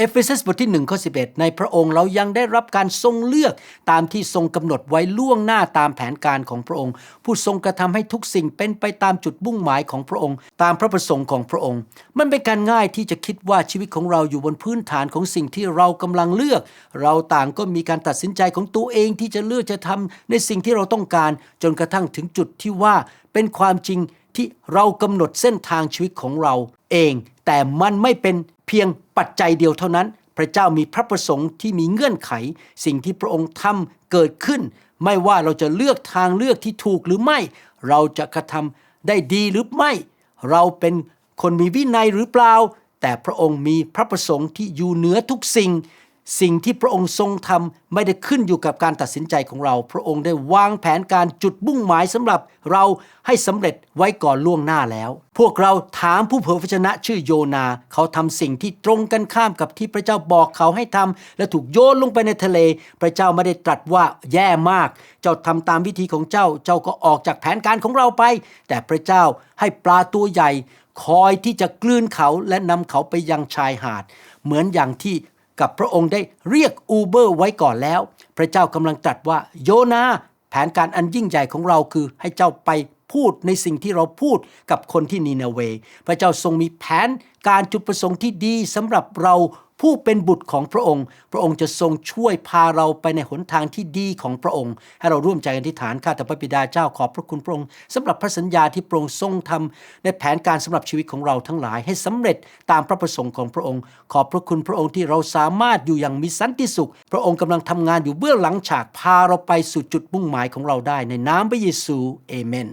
เอเฟซัสบทที่1ข้อ11 ในพระองค์เรายังได้รับการทรงเลือกตามที่ทรงกำหนดไว้ล่วงหน้าตามแผนการของพระองค์ ผู้ทรงกระทำให้ทุกสิ่งเป็นไปตามจุดมุ่งหมายของพระองค์ ตามพระประสงค์ของพระองค์ มันเป็นการง่ายที่จะคิดว่าชีวิตของเราอยู่บนพื้นฐานของสิ่งที่เรากำลังเลือก เราต่างก็มีการตัดสินใจของตัวเองที่จะเลือกจะทำในสิ่งที่เราต้องการ จนกระทั่งถึงจุดที่ว่าเป็นความจริงที่เรากำหนดเส้นทางชีวิตของเราเอง แต่มันไม่เป็นเพียง ปัจจัยเดียวเท่านั้น พระเจ้ามีพระประสงค์ที่มีเงื่อนไข สิ่งที่พระองค์ทำเกิดขึ้น ไม่ว่าเราจะเลือกทางเลือกที่ถูกหรือไม่ เราจะกระทำได้ดีหรือไม่ เราเป็นคนมีวินัยหรือเปล่า แต่พระองค์มีพระประสงค์ที่อยู่เหนือทุกสิ่ง สิ่งที่พระองค์ทรงทำไม่ได้ขึ้นอยู่กับการตัดสินใจของเรา พระองค์ได้วางแผนการจุดมุ่งหมายสำหรับเราให้สำเร็จไว้ก่อนล่วงหน้าแล้ว พวกเราถามผู้เผยพระชนะชื่อโยนา เขาทำสิ่งที่ตรงกันข้ามกับที่พระเจ้าบอกเขาให้ทำและถูกโยนลงไปในทะเล พระเจ้าไม่ได้ตรัสว่าแย่มาก เจ้าทำตามวิธีของเจ้า เจ้าก็ออกจากแผนการของเราไป แต่พระเจ้าให้ปลาตัวใหญ่ คอยที่จะกลืนเขาและนำเขาไปยังชายหาด เหมือนอย่างที่ กับพระองค์ได้เรียกอูเบอร์ไว้ก่อนแล้ว พระเจ้ากำลังตรัสว่าโยนาแผนการอันยิ่งใหญ่ของเราคือให้เจ้าไปพูดในสิ่งที่เราพูดกับคนที่นีนาเว พระเจ้าทรงมีแผนการจุดประสงค์ที่ดีสำหรับเรา ผู้เป็นบุตรของพระองค์ พระองค์จะทรงช่วยพาเราไปในหนทางที่ดีของพระองค์ ให้เราร่วมใจกันที่ฐานข้าแต่พระบิดาเจ้าขอบพระคุณพระองค์สำหรับพระสัญญาที่พระองค์ทรงทำในแผนการสำหรับชีวิตของเราทั้งหลาย ให้สำเร็จตามพระประสงค์ของพระองค์ ขอบพระคุณพระองค์ที่เราสามารถอยู่อย่างมีสันติสุข พระองค์กำลังทำงานอยู่เบื้องหลังฉากพาเราไปสู่จุดมุ่งหมายของเราได้ในนามพระเยซูเอเมน